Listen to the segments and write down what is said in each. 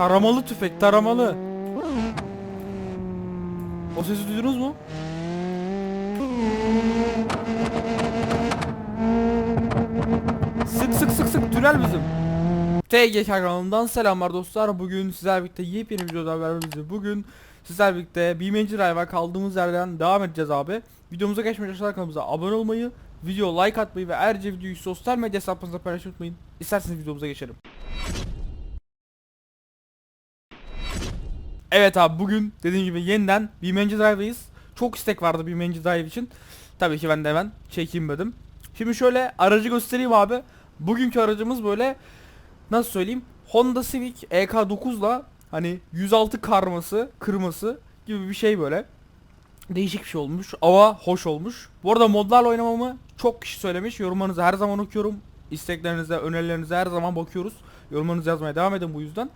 Taramalı tüfek taramalı. O sesi duydunuz mu? Sık sık sık sık tünel bizim. TGK kanalından selamlar dostlar. Bugün sizlerle birlikte yepyeni videoda beraberiz. Bugün sizlerle birlikte BMC Drive'a kaldığımız yerden devam edeceğiz abi. Videomuza geçmeden önce kanalımıza abone olmayı, video like atmayı ve ayrıca videoyu sosyal medya hesaplarınızda paylaşmayı unutmayın. İsterseniz videomuza geçelim. Evet abi bugün dediğim gibi yeniden BMC Drive'dayız. Çok istek vardı BMC Drive için. Tabii ki ben de hemen çekeyim dedim. Şimdi şöyle aracı göstereyim abi. Bugünkü aracımız böyle nasıl söyleyeyim Honda Civic EK9'la hani 106 karması, kırması gibi bir şey böyle. Değişik bir şey olmuş ama hoş olmuş. Bu arada modlarla oynamamı çok kişi söylemiş. Yorumlarınızı her zaman okuyorum. İsteklerinize, önerilerinize her zaman bakıyoruz. Yorumlarınızı yazmaya devam edin bu yüzden.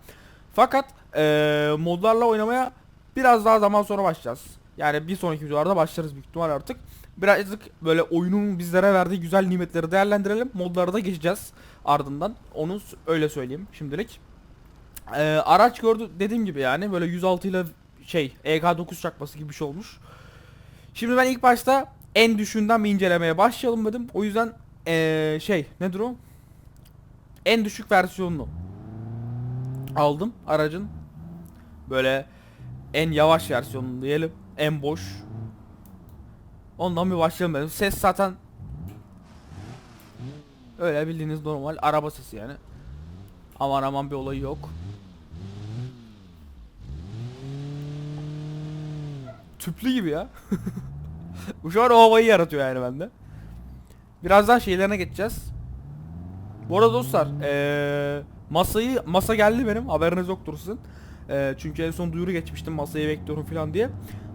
Fakat eee, modlarla oynamaya biraz daha zaman sonra başlayacağız. Yani bir sonraki videolarda başlarız büyük ihtimal artık. Birazcık böyle oyunun bizlere verdiği güzel nimetleri değerlendirelim. Modlara da geçeceğiz ardından. Onu öyle söyleyeyim şimdilik. Eee, araç gördü dediğim gibi yani böyle 106 ile şey EK9 çakması gibi bir şey olmuş. Şimdi ben ilk başta en düşüğünden bir incelemeye başlayalım dedim. O yüzden eee, şey nedir o? En düşük versiyonunu aldım aracın. Böyle en yavaş versiyonunu diyelim. En boş. Ondan bir başlayalım dedim. Ses zaten öyle bildiğiniz normal araba sesi yani. Aman aman bir olayı yok. Tüplü gibi ya. Bu şu an o havayı yaratıyor yani bende. Birazdan şeylerine geçeceğiz. Bu arada dostlar, eee, masayı masa geldi benim. Haberiniz yoktur sizin. Eee, çünkü en son duyuru geçmiştim masayı bekliyorum falan diye.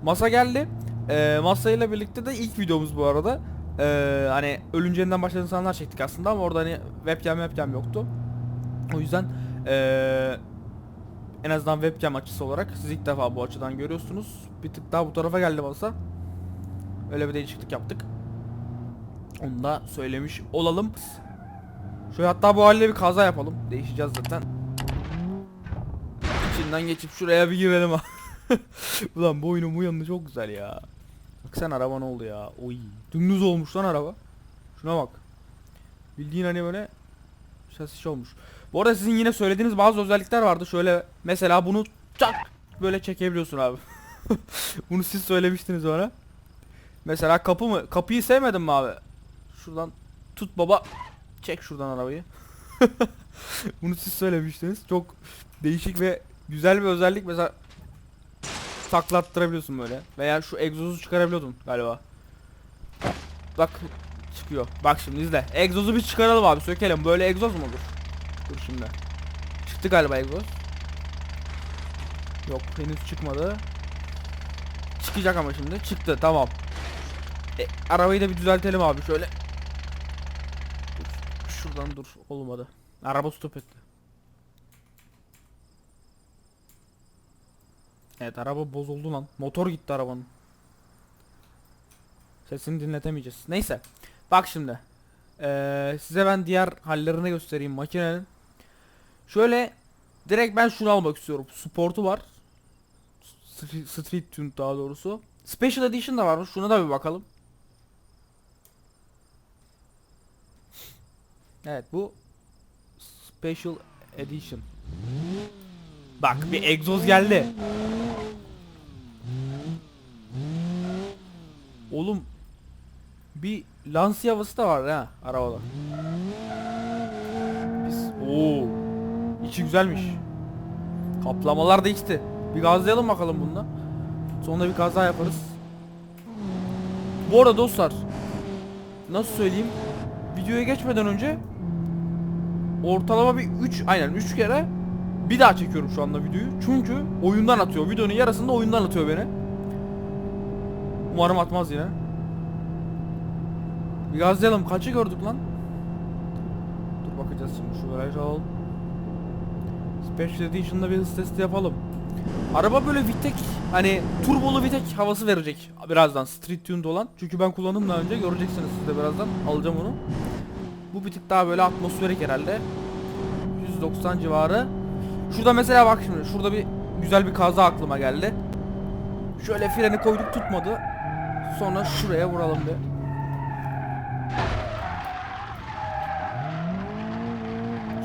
Masa geldi. Eee masayla birlikte de ilk videomuz bu arada. Eee, hani ölüncenden başlayan insanlar çektik aslında ama orada hani webcam webcam yoktu. O yüzden eee, en azından webcam açısı olarak siz ilk defa bu açıdan görüyorsunuz. Bir tık daha bu tarafa geldi masa. Öyle bir değişiklik yaptık. Onu da söylemiş olalım. Şöyle hatta bu halde bir kaza yapalım. Değişeceğiz zaten. İçinden geçip şuraya bir girelim. Ulan bu oyunun bu yanı çok güzel ya. Bak sen araba ne oldu ya. Oy. Dümdüz olmuş lan araba. Şuna bak. Bildiğin hani böyle şasisi olmuş. Bu arada sizin yine söylediğiniz bazı özellikler vardı. Şöyle mesela bunu çak böyle çekebiliyorsun abi. bunu siz söylemiştiniz bana. Mesela kapı mı? Kapıyı sevmedin mi abi? Şuradan tut baba. Çek şuradan arabayı. Bunu siz söylemiştiniz. Çok değişik ve güzel bir özellik. Mesela taklattırabiliyorsun böyle. Veya şu egzozu çıkarabiliyordun galiba. Bak çıkıyor. Bak şimdi izle. Egzozu bir çıkaralım abi. Sökelim. Böyle egzoz mu olur? Dur şimdi. Çıktı galiba egzoz. Yok henüz çıkmadı. Çıkacak ama şimdi. Çıktı tamam. E, arabayı da bir düzeltelim abi şöyle. Dur, Şuradan dur olmadı. Araba stop etti. Evet araba bozuldu lan. Motor gitti arabanın. Sesini dinletemeyeceğiz. Neyse. Bak şimdi. Ee, size ben diğer hallerini göstereyim makinenin. Şöyle direkt ben şunu almak istiyorum. Sportu var. Street Tune daha doğrusu. Special Edition da varmış. Şuna da bir bakalım. Evet bu Special Edition. Bak bir egzoz geldi. Oğlum bir Lancia havası da var ha arabada. Biz Oo. İçi güzelmiş. Kaplamalar değişti. Bir gazlayalım bakalım bunda. Sonra bir kaza yaparız. Bu arada dostlar nasıl söyleyeyim? Videoya geçmeden önce ortalama bir 3 aynen 3 kere bir daha çekiyorum şu anda videoyu. Çünkü oyundan atıyor. Videonun yarısında oyundan atıyor beni. Umarım atmaz yine. Bir gazlayalım. Kaçı gördük lan? Dur bakacağız şimdi şu virajı alalım. Special Edition'da bir hız testi yapalım. Araba böyle Vitek hani turbolu Vitek havası verecek birazdan Street Tuned olan. Çünkü ben kullandım daha önce göreceksiniz siz de birazdan alacağım onu. Bu bir tık daha böyle atmosferik herhalde. 190 civarı. Şurada mesela bak şimdi şurada bir güzel bir kaza aklıma geldi. Şöyle freni koyduk tutmadı. Sonra şuraya vuralım bir.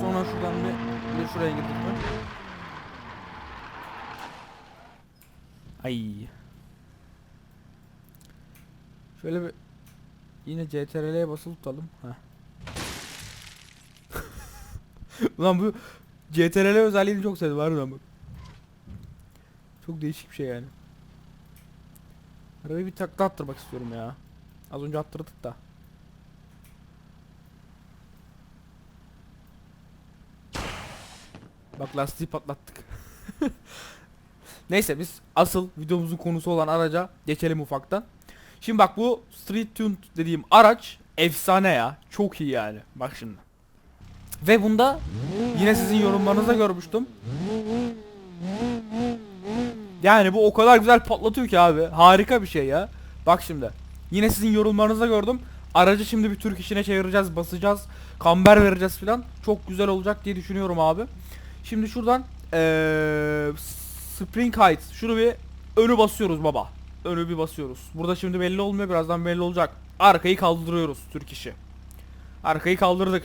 Sonra şuradan bir, bir şuraya girdik mi? Ay. Şöyle bir yine CTRL'ye basılı tutalım. Heh. Ulan bu CTRL özelliğini çok sevdim harbiden bak. Çok değişik bir şey yani. Arabayı bir takla attırmak istiyorum ya. Az önce attırdık da. Bak lastiği patlattık. Neyse biz asıl videomuzun konusu olan araca geçelim ufaktan. Şimdi bak bu Street Tuned dediğim araç efsane ya. Çok iyi yani. Bak şimdi. Ve bunda yine sizin yorumlarınızda görmüştüm. Yani bu o kadar güzel patlatıyor ki abi. Harika bir şey ya. Bak şimdi. Yine sizin yorumlarınızda gördüm. Aracı şimdi bir Türk işine çevireceğiz, basacağız. Kamber vereceğiz filan. Çok güzel olacak diye düşünüyorum abi. Şimdi şuradan eee Spring Height. Şunu bir önü basıyoruz baba. Önü bir basıyoruz. Burada şimdi belli olmuyor. Birazdan belli olacak. Arkayı kaldırıyoruz Türk işi. Arkayı kaldırdık.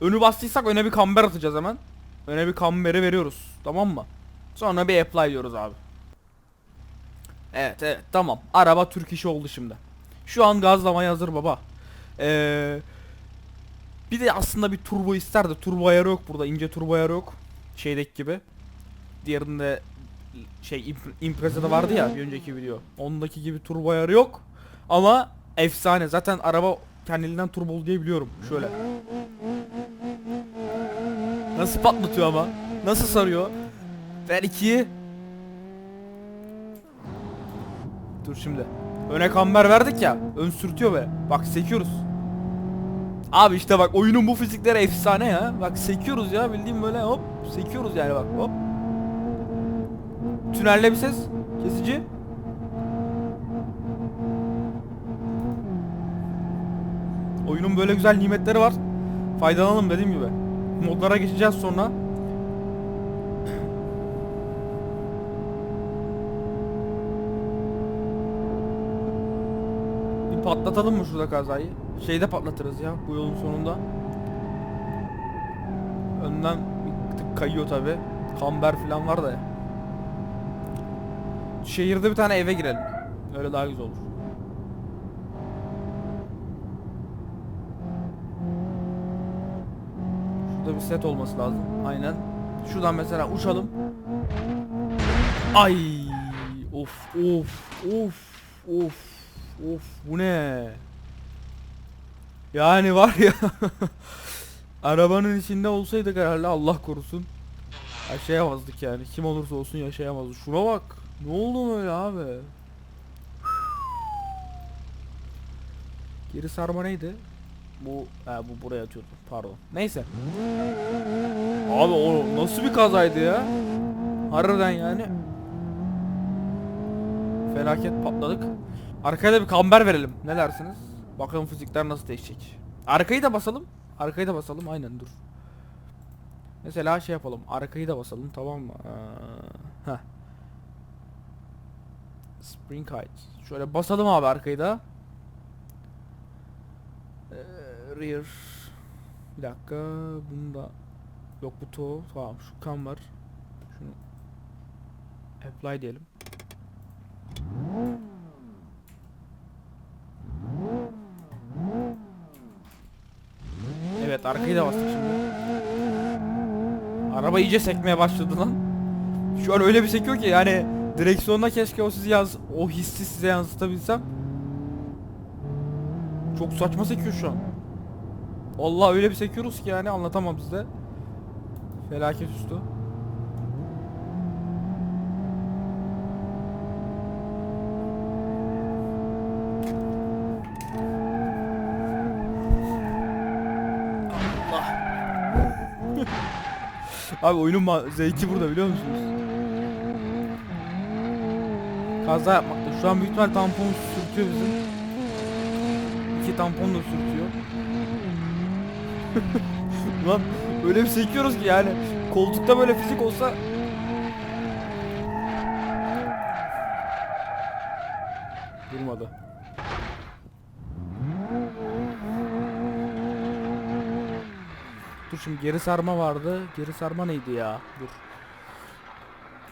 Önü bastıysak öne bir kamber atacağız hemen. Öne bir kamberi veriyoruz. Tamam mı? Sonra bir apply diyoruz abi. Evet evet tamam. Araba Türk işi oldu şimdi. Şu an gazlamaya hazır baba. Ee, bir de aslında bir turbo ister de turbo ayarı yok burada. ince turbo ayarı yok. Şeydeki gibi. Diğerinde şey imp- Impreza'da vardı ya bir önceki video. Ondaki gibi turbo ayarı yok. Ama efsane. Zaten araba kendiliğinden turbolu diye biliyorum. Şöyle. Nasıl patlatıyor ama? Nasıl sarıyor? Ver ikiyi. Dur şimdi. Öne kamber verdik ya. Ön sürtüyor be. Bak sekiyoruz. Abi işte bak oyunun bu fizikleri efsane ya. Bak sekiyoruz ya bildiğim böyle hop sekiyoruz yani bak hop. Tünelde bir ses. Kesici. Oyunun böyle güzel nimetleri var. Faydalanalım dediğim gibi. Modlara geçeceğiz sonra. Bir patlatalım mı şurada kazayı? Şeyde patlatırız ya bu yolun sonunda. Önden bir tık kayıyor tabi. Kamber falan var da ya. Şehirde bir tane eve girelim. Öyle daha güzel olur. Şurada bir set olması lazım. Aynen. Şuradan mesela uçalım. Ay! Of of of of of bu ne? Yani var ya Arabanın içinde olsaydık herhalde Allah korusun Yaşayamazdık yani kim olursa olsun yaşayamazdı Şuna bak ne oldu öyle abi Geri sarma neydi? Bu ha, bu buraya atıyordu. Pardon. Neyse. Abi o nasıl bir kazaydı ya? Harbiden yani. Felaket patladık. Arkaya da bir kamber verelim. Ne dersiniz? Bakalım fizikler nasıl değişecek. Arkayı da basalım. Arkayı da basalım. Aynen dur. Mesela şey yapalım. Arkayı da basalım tamam mı? Ee. Spring height Şöyle basalım abi arkayı da Ee, Rear Bir dakika bunda Yok bu to tamam şu kan var. Şunu Apply diyelim. Evet arkayı da bastık şimdi. Araba iyice sekmeye başladı lan. Şu an öyle bir sekiyor ki yani Direksiyonda keşke o sizi yaz o hissi size yansıtabilsem. Çok saçma sekiyor şu an Allah öyle bir sekiyoruz ki yani anlatamam size Felaket üstü Abi oyunun zevki burada biliyor musunuz? Kaza yapmakta. Şu an büyük ihtimal tampon sürtüyor bizim. İki tampon da sürtüyor. Lan öyle bir sekiyoruz ki yani koltukta böyle fizik olsa Durmadı. Dur şimdi geri sarma vardı. Geri sarma neydi ya? Dur.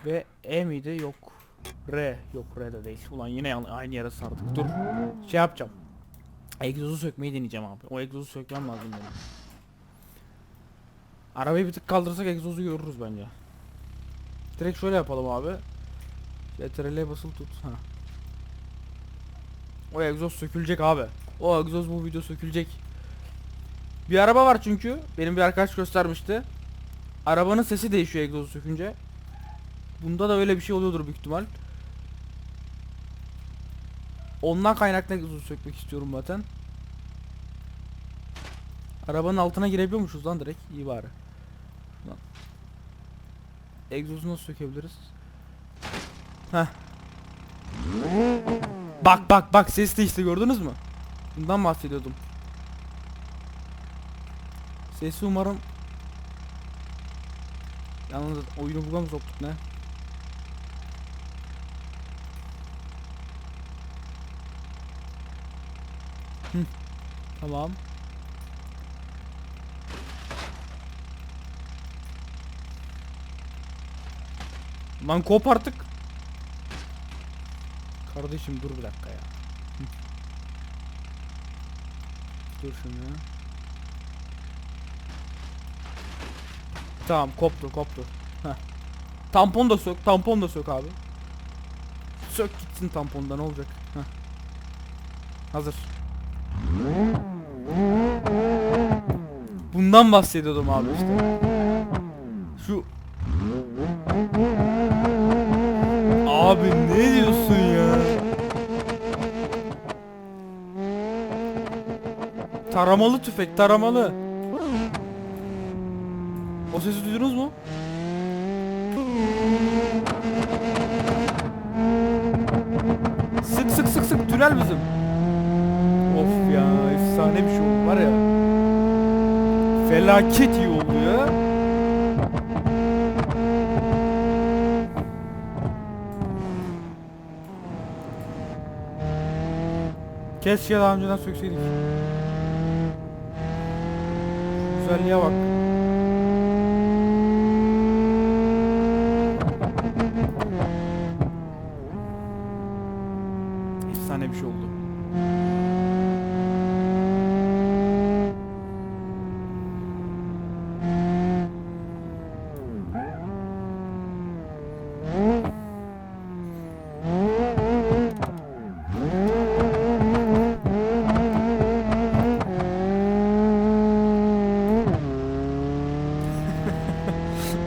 Ve E miydi? Yok. R. Yok R de değil. Ulan yine aynı yere sardık. Dur. Şey yapacağım. Egzozu sökmeyi deneyeceğim abi. O egzozu sökmem lazım benim. Arabayı bir tık kaldırırsak egzozu görürüz bence. Direkt şöyle yapalım abi. CTRL'ye basılı tut. Ha. O egzoz sökülecek abi. O egzoz bu video sökülecek. Bir araba var çünkü. Benim bir arkadaş göstermişti. Arabanın sesi değişiyor egzozu sökünce. Bunda da öyle bir şey oluyordur büyük ihtimal. Ondan kaynaklı egzozu sökmek istiyorum zaten. Arabanın altına girebiliyormuşuz lan direkt. İyi bari. Egzozu nasıl sökebiliriz? Heh. Bak bak bak ses değişti gördünüz mü? Bundan bahsediyordum. Sesi umarım Yalnız oyunu buga mı soktuk ne? Hı. Tamam. Lan kop artık. Kardeşim dur bir dakika ya. Dur şimdi. Tamam koptu koptu. Heh. Tampon da sök, tampon da sök abi. Sök gitsin tamponda ne olacak? Heh. Hazır. Bundan bahsediyordum abi işte. Şu Abi ne diyorsun ya? Taramalı tüfek, taramalı. O sesi duydunuz mu? Sık sık sık sık tünel bizim. Of ya efsane bir şey oldu var ya. Felaket iyi oldu ya. Keşke daha önceden sökseydik. Güzelliğe bak. Efsane bir şey oldu.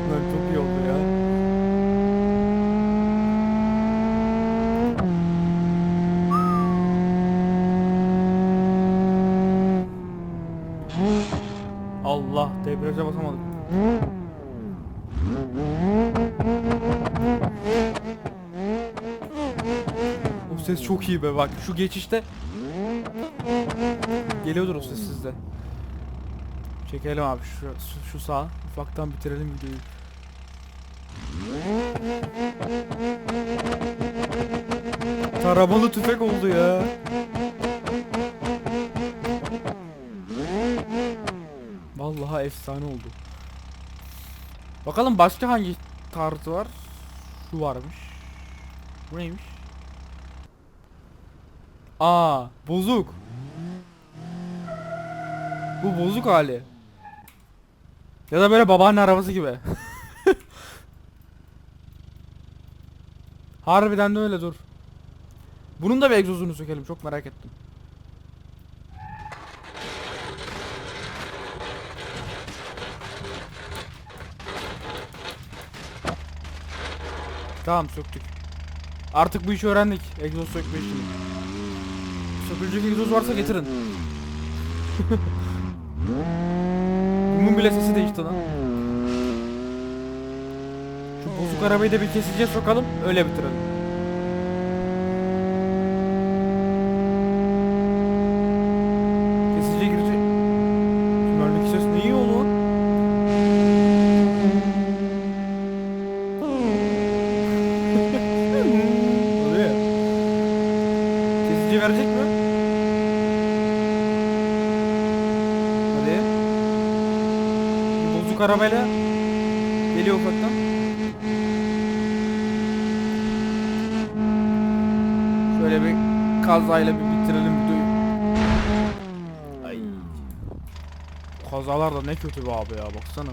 Lan çok iyi oldu ya. Allah debriyaja basamadık. O ses çok iyi be bak şu geçişte Geliyordur o ses sizde. Çekelim abi şu, şu, şu sağ ufaktan bitirelim videoyu. Taramalı tüfek oldu ya. Vallahi efsane oldu. Bakalım başka hangi tarzı var? Şu varmış. Bu neymiş? Aa, bozuk. Bu bozuk hali. Ya da böyle babaanne arabası gibi. Harbiden de öyle dur. Bunun da bir egzozunu sökelim çok merak ettim. Tamam söktük. Artık bu işi öğrendik. Egzoz sökme işini. Sökülecek egzoz varsa getirin. Bunun bile sesi değişti lan. Şu bozuk arabayı da bir kesiciye sokalım öyle bitirelim. Arabayla geliyor ufaktan. Şöyle bir kazayla bir bitirelim videoyu. Ay. Kazalar da ne kötü be abi ya baksana.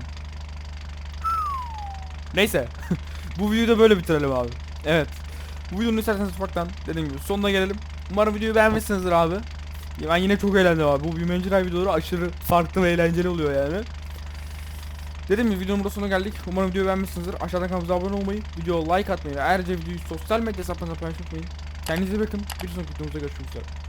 Neyse. Bu videoyu da böyle bitirelim abi. Evet. Bu videonun isterseniz ufaktan dediğim gibi sonuna gelelim. Umarım videoyu beğenmişsinizdir abi. Ben yine çok eğlendim abi. Bu Büyümenci Drive videoları aşırı farklı ve eğlenceli oluyor yani. Dediğim gibi videonun burada sonuna geldik. Umarım videoyu beğenmişsinizdir. Aşağıdan kanalımıza abone olmayı, videoya like atmayı ve ayrıca videoyu sosyal medya hesaplarınızda paylaşmayı. Kendinize bakın. Bir sonraki videomuzda görüşmek üzere.